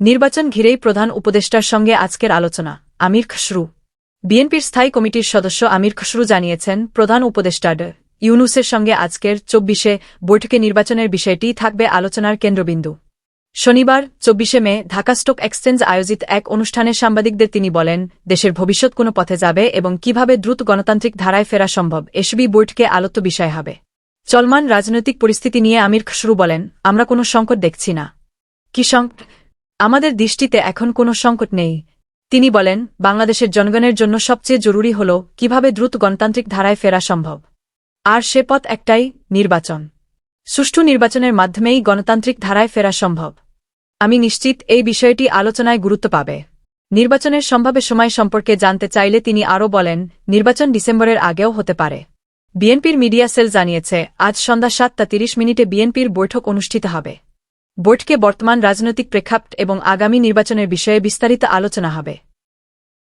নির্বাচন ঘিরেই প্রধান উপদেষ্টার সঙ্গে আজকের আলোচনা। আমির খসরু। বিএনপির স্থায়ী কমিটির সদস্য আমির খসরু জানিয়েছেন, প্রধান উপদেষ্টা ইউনুসের সঙ্গে আজকের চব্বিশে বৈঠকে নির্বাচনের বিষয়টি থাকবে আলোচনার কেন্দ্রবিন্দু। শনিবার, চব্বিশে মে, ঢাকা স্টক এক্সচেঞ্জ আয়োজিত এক অনুষ্ঠানে সাংবাদিকদের তিনি বলেন, দেশের ভবিষ্যৎ কোনো পথে যাবে এবং কীভাবে দ্রুত গণতান্ত্রিক ধারায় ফেরা সম্ভব, এসবই বৈঠকে আলোচ্য বিষয় হবে। চলমান রাজনৈতিক পরিস্থিতি নিয়ে আমির খসরু বলেন, আমরা কোনো সংকট দেখছি না। কি সংকট আমাদের দৃষ্টিতে এখন কোনো সংকট নেই। তিনি বলেন, বাংলাদেশের জনগণের জন্য সবচেয়ে জরুরি হল কীভাবে দ্রুত গণতান্ত্রিক ধারায় ফেরা সম্ভব। আর সে পথ একটাই, নির্বাচন। সুষ্ঠু নির্বাচনের মাধ্যমেই গণতান্ত্রিক ধারায় ফেরা সম্ভব। আমি নিশ্চিত এই বিষয়টি আলোচনায় গুরুত্ব পাবে। নির্বাচনের সম্ভাব্য সময় সম্পর্কে জানতে চাইলে তিনি আরও বলেন, নির্বাচন ডিসেম্বরের আগেও হতে পারে। বিএনপির মিডিয়া সেল জানিয়েছে, আজ সন্ধ্যা সাতটা তিরিশ মিনিটে বিএনপির বৈঠক অনুষ্ঠিত হবে। বৈঠকে বর্তমান রাজনৈতিক প্রেক্ষাপট এবং আগামী নির্বাচনের বিষয়ে বিস্তারিত আলোচনা হবে।